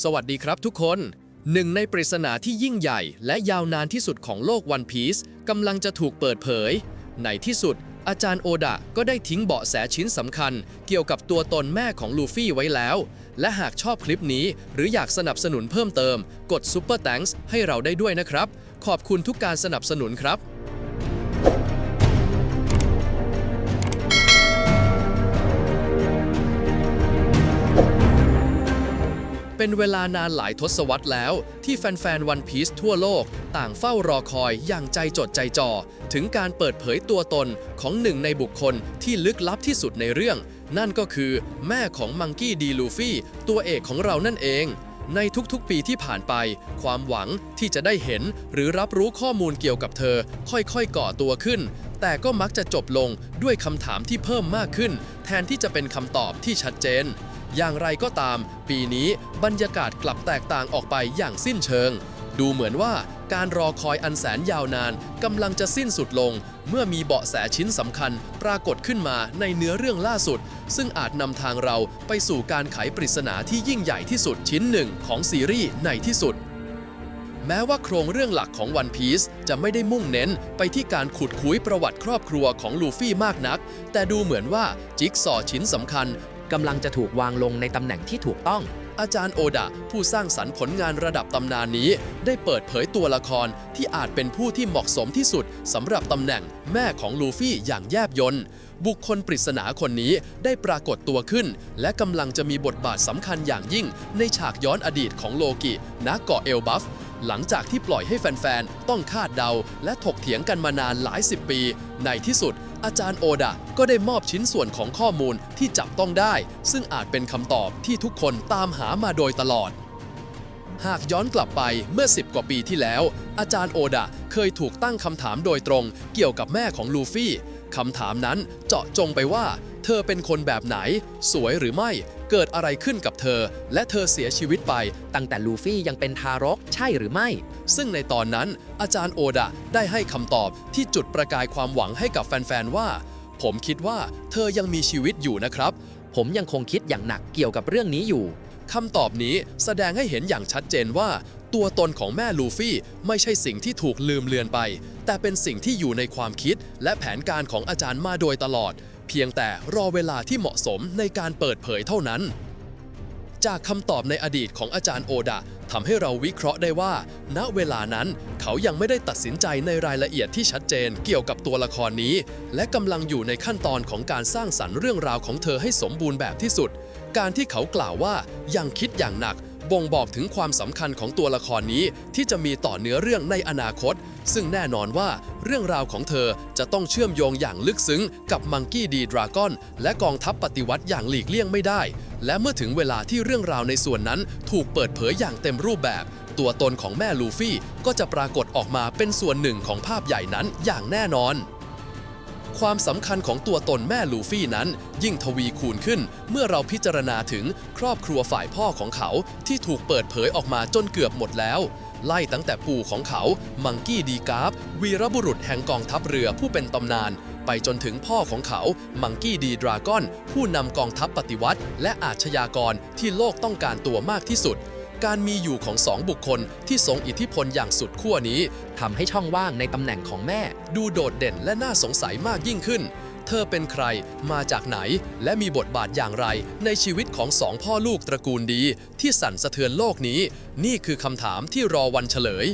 สวัสดีครับทุกคน หนึ่งในปริศนาที่ยิ่งใหญ่ และยาวนานที่สุดของโลกวันพีซกำลังจะถูกเปิดเผย ในที่สุด อาจารย์โอดะก็ได้ทิ้งเบาะแสชิ้นสำคัญ เกี่ยวกับตัวตนแม่ของลูฟี่ไว้แล้ว และหากชอบคลิปนี้ หรืออยากสนับสนุนเพิ่มเติม กด Super Thanks ให้เราได้ด้วยนะครับ ขอบคุณทุกการสนับสนุนครับ เป็นเวลานานหลายทศวรรษแล้ว ที่แฟนๆวันพีซทั่วโลก ต่างเฝ้ารอคอยอย่างใจจดใจจ่อ ถึงการเปิดเผยตัวตนของหนึ่งในบุคคลที่ลึกลับที่สุดในเรื่อง นั่นก็คือแม่ของมังกี้ดีลูฟี่ตัวเอกของเรานั่นเอง ในทุกๆปีที่ผ่านไป ความหวังที่จะได้เห็นหรือรับรู้ข้อมูลเกี่ยวกับเธอ ค่อยๆก่อตัวขึ้น แต่ก็มักจะจบลงด้วยคำถามที่เพิ่มมากขึ้น แทนที่จะเป็นคำตอบที่ชัดเจน อย่างไรก็ตาม ปีนี้บรรยากาศกลับแตกต่างออกไปอย่างสิ้นเชิง ดูเหมือนว่าการรอคอยอันแสนยาวนานกำลังจะสิ้นสุดลง เมื่อมีเบาะแสชิ้นสำคัญปรากฏขึ้นมาในเนื้อเรื่องล่าสุด ซึ่งอาจนำทางเราไปสู่การไขปริศนาที่ยิ่งใหญ่ที่สุดชิ้นหนึ่งของซีรีส์ในที่สุดแม้ว่าโครงเรื่องหลักของ One Piece จะไม่ได้มุ่งเน้นไปที่การขุดคุยประวัติครอบครัวของลูฟี่มากนัก แต่ดูเหมือนว่าจิ๊กซอชิ้นสำคัญ กำลังจะถูกวางลงในตำแหน่งที่ถูกต้อง อาจารย์โอดะผู้สร้างสรรค์ผลงานระดับตำนานนี้ ได้เปิดเผยตัวละครที่อาจเป็นผู้ที่เหมาะสมที่สุดสำหรับตำแหน่งแม่ของลูฟี่อย่างแยบยนต์บุคคลปริศนาคนนี้ได้ปรากฏตัวขึ้น และกำลังจะมีบทบาทสำคัญอย่างยิ่งในฉากย้อนอดีตของโลกิณเกาะเอลบัฟ หลังจากที่ปล่อยให้แฟนๆ ต้องคาดเดา และถกเถียงกันมานานหลายสิบปี ในที่สุด อาจารย์โอดะก็ได้มอบชิ้นส่วนของข้อมูลที่จับต้องได้ ซึ่งอาจเป็นคำตอบที่ทุกคนตามหามาโดยตลอด หากย้อนกลับไปเมื่อ 10 กว่าปีที่แล้ว อาจารย์โอดะเคยถูกตั้งคำถามโดยตรงเกี่ยวกับแม่ของลูฟี่คำถามนั้นเจาะจงไปว่า เธอเป็นคนแบบไหน สวยหรือไม่ เกิดอะไรขึ้นกับเธอ และเธอเสียชีวิตไป ตั้งแต่ลูฟี่ยังเป็นทารกใช่หรือไม่ ซึ่งในตอนนั้นอาจารย์โอดะได้ให้คำตอบที่จุดประกายความหวังให้กับแฟนๆว่า ผมคิดว่าเธอยังมีชีวิตอยู่นะครับ ผมยังคงคิดอย่างหนักเกี่ยวกับเรื่องนี้อยู่คำตอบนี้แสดงให้เห็นอย่างชัดเจนว่า ตัวตนของแม่ลูฟี่ไม่ใช่สิ่งที่ถูกลืมเลือนไป แต่เป็นสิ่งที่อยู่ในความคิดและแผนการของอาจารย์มาโดยตลอด พียงแต่รอเวลาที่เหมาะสมในการเปิดเผยเท่านั้น จากคำตอบในอดีตของอาจารย์โอดะทำให้เราวิเคราะห์ได้ว่า ณเวลานั้นเขายังไม่ได้ตัดสินใจในรายละเอียดที่ชัดเจนเกี่ยวกับตัวละครนี้ และกำลังอยู่ในขั้นตอนของการสร้างสรรค์เรื่องราวของเธอให้สมบูรณ์แบบที่สุด การที่เขากล่าวว่ายังคิดอย่างหนัก บ่งบอกถึงความสำคัญของตัวละครนี้ที่จะมีต่อเนื้อเรื่องในอนาคต ซึ่งแน่นอนว่าเรื่องราวของเธอจะต้องเชื่อมโยงอย่างลึกซึ้งกับมังกี้ดีดราก้อนและกองทัพปฏิวัติอย่างหลีกเลี่ยงไม่ได้ และเมื่อถึงเวลาที่เรื่องราวในส่วนนั้นถูกเปิดเผยอย่างเต็มรูปแบบ ตัวตนของแม่ลูฟี่ก็จะปรากฏออกมาเป็นส่วนหนึ่งของภาพใหญ่นั้นอย่างแน่นอน ความสำคัญของตัวตนแม่ลูฟี่นั้น ยิ่งทวีคูณขึ้นเมื่อเราพิจารณาถึงครอบครัวฝ่ายพ่อของเขาที่ถูกเปิดเผยออกมาจนเกือบหมดแล้ว ไล่ตั้งแต่ปู่ของเขา มังกี้ดีกราฟวีรบุรุษแห่งกองทัพเรือผู้เป็นตำนาน ไปจนถึงพ่อของเขา มังกี้ดีดราก้อน ผู้นำกองทัพปฏิวัติ และอาชญากรที่โลกต้องการตัวมากที่สุด การมีอยู่ของสองบุคคลที่ทรงอิทธิพลอย่างสุดขั้วนี้ทำให้ช่องว่างในตำแหน่งของแม่ ดูโดดเด่นและน่าสงสัยมากยิ่งขึ้น เธอเป็นใคร มาจากไหน และมีบทบาทอย่างไร ในชีวิตของสองพ่อลูกตระกูลดี ที่สั่นสะเทือนโลกนี้ นี่คือคำถามที่รอวันเฉลย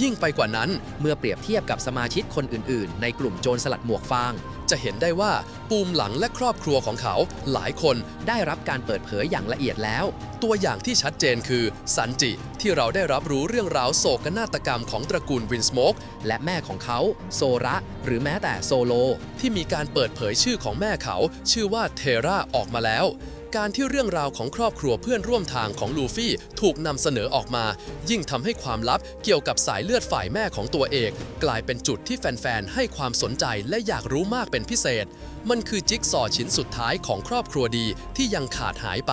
ยิ่งไปกว่านั้นเมื่อเปรียบเทียบกับสมาชิกคนอื่น ๆ ในกลุ่มโจรสลัดหมวกฟาง จะเห็นได้ว่าปูมหลังและครอบครัวของเขาหลายคนได้รับการเปิดเผยอย่างละเอียดแล้ว ตัวอย่างที่ชัดเจนคือ สันจิที่เราได้รับรู้เรื่องราวโศกนาฏกรรมของตระกูลวินสโมกและแม่ของเขา โซระ หรือแม้แต่โซโล ที่มีการเปิดเผยชื่อของแม่เขา ชื่อว่าเทราออกมาแล้ว การที่เรื่องราวของครอบครัวเพื่อนร่วมทางของลูฟี่ถูกนำเสนอออกมา ยิ่งทำให้ความลับเกี่ยวกับสายเลือดฝ่ายแม่ของตัวเอก กลายเป็นจุดที่แฟนๆ ให้ความสนใจและอยากรู้มากเป็นพิเศษ มันคือจิ๊กซอว์ชิ้นสุดท้ายของครอบครัวดีที่ยังขาดหายไป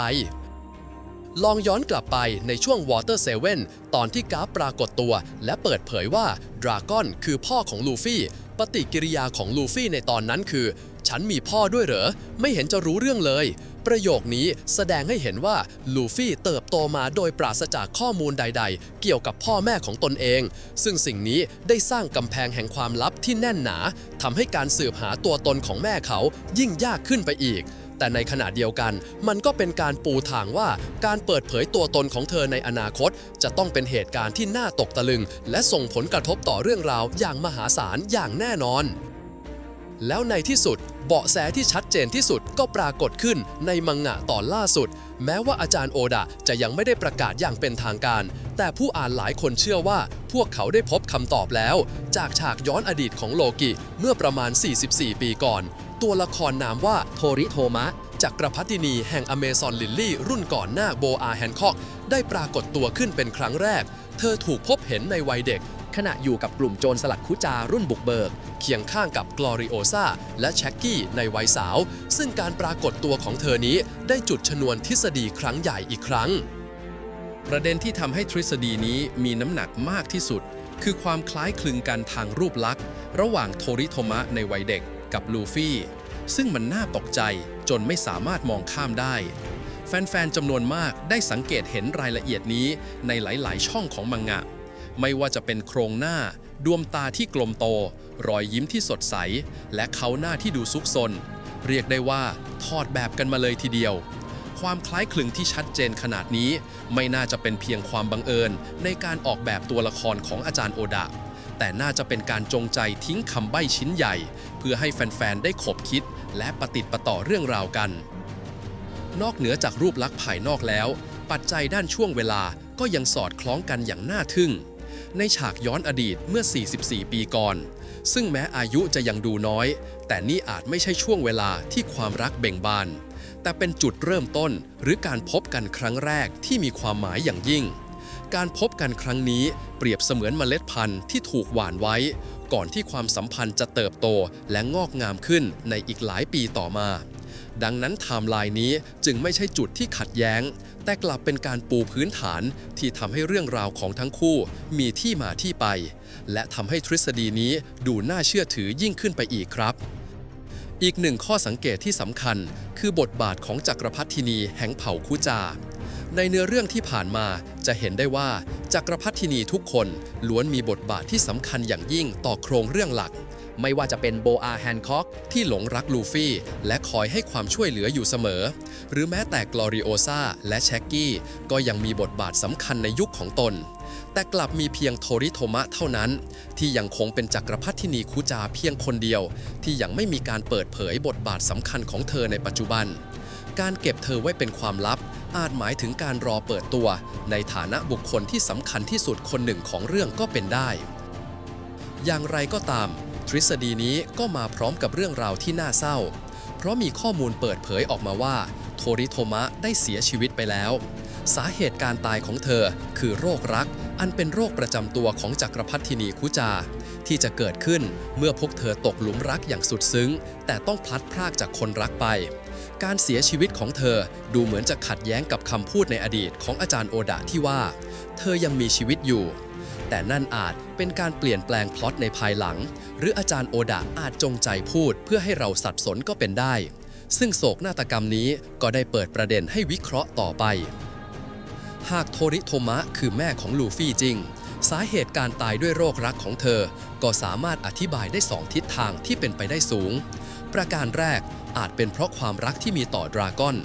ลองย้อนกลับไปในช่วง Water 7 ตอนที่กาฟปรากฏตัว และเปิดเผยว่าดราก้อนคือพ่อของลูฟี่ปฏิกิริยาของลูฟี่ในตอนนั้นคือ ฉันมีพ่อด้วยเหรอ ไม่เห็นจะรู้เรื่องเลย ประโยคนี้แสดงให้เห็นว่าลูฟี่เติบโตมาโดยปราศจากข้อมูลใด ๆ เกี่ยวกับพ่อแม่ของตนเอง ซึ่งสิ่งนี้ได้สร้างกำแพงแห่งความลับที่แน่นหนาทำให้การสืบหาตัวตนของแม่เขายิ่งยากขึ้นไปอีกแต่ในขณะเดียวกัน มันก็เป็นการปูทางว่าการเปิดเผยตัวตนของเธอในอนาคต จะต้องเป็นเหตุการณ์ที่น่าตกตะลึง และส่งผลกระทบต่อเรื่องราวอย่างมหาศาลอย่างแน่นอน แล้วในที่สุด เบาะแสที่ชัดเจนที่สุดก็ปรากฏขึ้นในมังงะตอนล่าสุด แม้ว่าอาจารย์โอดะจะยังไม่ได้ประกาศอย่างเป็นทางการ แต่ผู้อ่านหลายคนเชื่อว่า พวกเขาได้พบคำตอบแล้ว จากฉากย้อนอดีตของโลกิเมื่อประมาณ 44 ปีก่อน ตัวละครนามว่าโทริโทมะจักรพรรดินีแห่งอเมซอนลิลลี่รุ่นก่อนหน้าโบอาแฮนคอก ได้ปรากฏตัวขึ้นเป็นครั้งแรก เธอถูกพบเห็นในวัยเด็ก ขณะอยู่กับกลุ่มโจรสลัดคุจารุ่นบุกเบิก เคียงข้างกับกลอริโอซาและแช็กกี้ในวัยสาว ซึ่งการปรากฏตัวของเธอนี้ได้จุดชนวนทฤษฎีครั้งใหญ่อีกครั้ง ประเด็นที่ทำให้ทฤษฎีนี้มีน้ำหนักมากที่สุด คือความคล้ายคลึงกันทางรูปลักษณ์ ระหว่างโทริโทมะในวัยเด็กกับลูฟี่ซึ่งมันน่าตกใจจนไม่สามารถมองข้ามได้ แฟนๆจำนวนมากได้สังเกตเห็นรายละเอียดนี้ในหลาย ๆ ช่องของมังงะ ไม่ว่าจะเป็นโครงหน้า ดวงตาที่กลมโต รอยยิ้มที่สดใส และเขาหน้าที่ดูซุกซน เรียกได้ว่าทอดแบบกันมาเลยทีเดียว ความคล้ายคลึงที่ชัดเจนขนาดนี้ ไม่น่าจะเป็นเพียงความบังเอิญ ในการออกแบบตัวละครของอาจารย์โอดะ แต่น่าจะเป็นการจงใจทิ้งคำใบ้ชิ้นใหญ่ เพื่อให้แฟนๆ ได้ขบคิด และปะติดประต่อเรื่องราวกัน นอกเหนือจากรูปลักษณ์ภายนอกแล้ว ปัจจัยด้านช่วงเวลาก็ยังสอดคล้องกันอย่างน่าทึ่ง ในฉากย้อนอดีตเมื่อ 44 ปีก่อน ซึ่งแม้อายุจะยังดูน้อย แต่นี่อาจไม่ใช่ช่วงเวลาที่ความรักเบ่งบาน แต่เป็นจุดเริ่มต้นหรือการพบกันครั้งแรกที่มีความหมายอย่างยิ่ง การพบกันครั้งนี้เปรียบเสมือนเมล็ดพันธุ์ที่ถูกหว่านไว้ ก่อนที่ความสัมพันธ์จะเติบโตและงอกงามขึ้นในอีกหลายปีต่อมา ดังนั้นไทม์ไลน์นี้จึงไม่ใช่จุดที่ขัดแย้ง แต่กลับเป็นการปูพื้นฐานที่ทำให้เรื่องราวของทั้งคู่มีที่มาที่ไป และทำให้ทฤษฎีนี้ดูน่าเชื่อถือยิ่งขึ้นไปอีกครับ อีกหนึ่งข้อสังเกตที่สำคัญ คือบทบาทของจักรพรรดินีแห่งเผ่าคุจา ในเนื้อเรื่องที่ผ่านมาจะเห็นได้ว่าจักรพรรดินีทุกคนล้วนมีบทบาทที่สำคัญอย่างยิ่งต่อโครงเรื่องหลัก ไม่ว่าจะเป็นโบอาแฮนคอกที่หลงรักลูฟี่ และคอยให้ความช่วยเหลืออยู่เสมอ หรือแม้แต่กลอริโอซาและแช็กกี้ก็ยังมีบทบาทสำคัญในยุคของตน แต่กลับมีเพียงโทริโทมะเท่านั้น ที่ยังคงเป็นจักรพรรดินีคุจาเพียงคนเดียว ที่ยังไม่มีการเปิดเผยบทบาทสำคัญของเธอในปัจจุบัน การเก็บเธอไว้เป็นความลับ อาจหมายถึงการรอเปิดตัว ในฐานะบุคคลที่สำคัญที่สุดคนหนึ่งของเรื่องก็เป็นได้อย่างไรก็ตาม ทฤษฎีนี้ก็มาพร้อมกับเรื่องราวที่น่าเศร้า เพราะมีข้อมูลเปิดเผยออกมาว่า โทริโทมะได้เสียชีวิตไปแล้ว สาเหตุการตายของเธอคือโรครัก อันเป็นโรคประจำตัวของจักรพรรดินีคุจา ที่จะเกิดขึ้นเมื่อพวกเธอตกหลุมรักอย่างสุดซึ้ง แต่ต้องพลัดพรากจากคนรักไป การเสียชีวิตของเธอดูเหมือนจะขัดแย้งกับคำพูดในอดีตของอาจารย์โอดะที่ว่า เธอยังมีชีวิตอยู่ แต่นั่นอาจเป็นการเปลี่ยนแปลงพล็อตในภายหลัง หรืออาจารย์โอดะอาจจงใจพูดเพื่อให้เราสับสนก็เป็นได้ ซึ่งโศกนาฏกรรมนี้ก็ได้เปิดประเด็นให้วิเคราะห์ต่อไป หากโทริโทมะคือแม่ของลูฟี่จริง สาเหตุการตายด้วยโรครักของเธอ ก็สามารถอธิบายได้สองทิศทางที่เป็นไปได้สูง ประการแรกอาจเป็นเพราะความรักที่มีต่อดราก้อน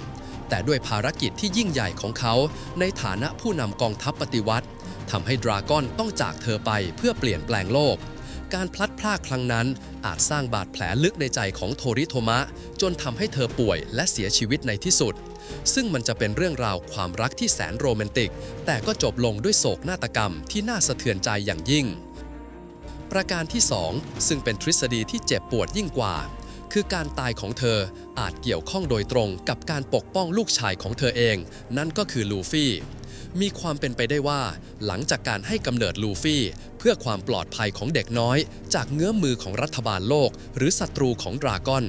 แต่ด้วยภารกิจที่ยิ่งใหญ่ของเขา ในฐานะผู้นำกองทัพปฏิวัติ ทำให้ดราก้อนต้องจากเธอไปเพื่อเปลี่ยนแปลงโลก การพลัดพรากครั้งนั้นอาจสร้างบาดแผลลึกในใจของโทริโทมะ จนทำให้เธอป่วยและเสียชีวิตในที่สุด ซึ่งมันจะเป็นเรื่องราวความรักที่แสนโรแมนติก แต่ก็จบลงด้วยโศกนาฏกรรมที่น่าสะเทือนใจอย่างยิ่ง ประการที่ 2 ซึ่งเป็นทฤษฎีที่เจ็บปวดยิ่งกว่าคือการตายของเธออาจเกี่ยวข้องโดยตรงกับการปกป้องลูกชายของเธอเอง นั่นก็คือลูฟี่ มีความเป็นไปได้ว่า หลังจากการให้กำเนิดลูฟี่ เพื่อความปลอดภัยของเด็กน้อย จากเงื้อมมือของรัฐบาลโลก หรือศัตรูของดราก้อน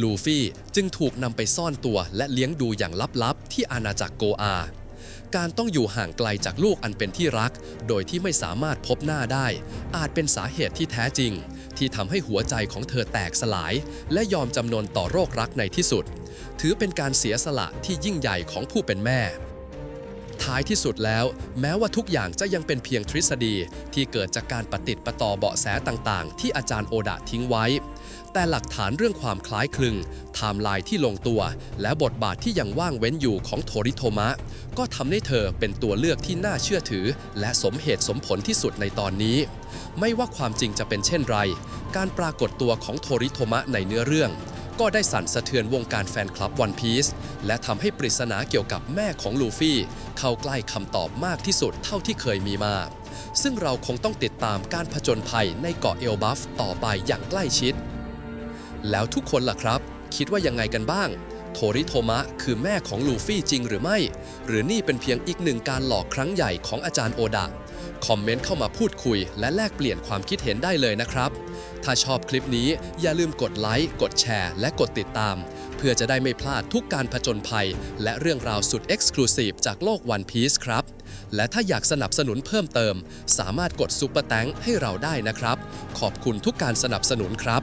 ลูฟี่จึงถูกนำไปซ่อนตัวและเลี้ยงดูอย่างลับๆ ที่อาณาจักรโกอา การต้องอยู่ห่างไกลจากลูกอันเป็นที่รัก โดยที่ไม่สามารถพบหน้าได้ อาจเป็นสาเหตุที่แท้จริง ที่ทำให้หัวใจของเธอแตกสลาย และยอมจำนนต่อโรครักในที่สุด ถือเป็นการเสียสละที่ยิ่งใหญ่ของผู้เป็นแม่ ท้ายที่สุดแล้ว แม้ว่าทุกอย่างจะยังเป็นเพียงทฤษฎี ที่เกิดจากการปฏิดประต่อเบาะแสต่างๆ ที่อาจารย์โอดะทิ้งไว้ แต่หลักฐานเรื่องความคล้ายคลึงไทม์ไลน์ที่ลงตัว และบทบาทที่ยังว่างเว้นอยู่ของโทริโทมะ ก็ทำให้เธอเป็นตัวเลือกที่น่าเชื่อถือ และสมเหตุสมผลที่สุดในตอนนี้ ไม่ว่าความจริงจะเป็นเช่นไร การปรากฏตัวของโทริโทมะในเนื้อเรื่อง ก็ได้สั่นสะเทือนวงการแฟนคลับวันพีซและทำให้ปริศนาเกี่ยวกับแม่ของลูฟี่ เข้าใกล้คำตอบมากที่สุดเท่าที่เคยมีมา ซึ่งเราคงต้องติดตามการผจญภัยในเกาะเอลบัฟต่อไปอย่างใกล้ชิด แล้วทุกคนล่ะครับ คิดว่ายังไงกันบ้าง โทริโทมะคือแม่ของลูฟี่จริงหรือไม่ หรือนี่เป็นเพียงอีกหนึ่งการหลอกครั้งใหญ่ของอาจารย์โอดะ คอมเมนต์เข้ามาพูดคุย และแลกเปลี่ยนความคิดเห็นได้เลยนะครับ ถ้าชอบคลิปนี้อย่าลืมกดไลค์ กดแชร์ และกดติดตาม เพื่อจะได้ไม่พลาดทุกการผจญภัย และเรื่องราวสุด Exclusive จากโลก One Piece ครับ และถ้าอยากสนับสนุนเพิ่มเติม สามารถกดซุปเปอร์แตงให้เราได้นะครับ ขอบคุณทุกการสนับสนุนครับ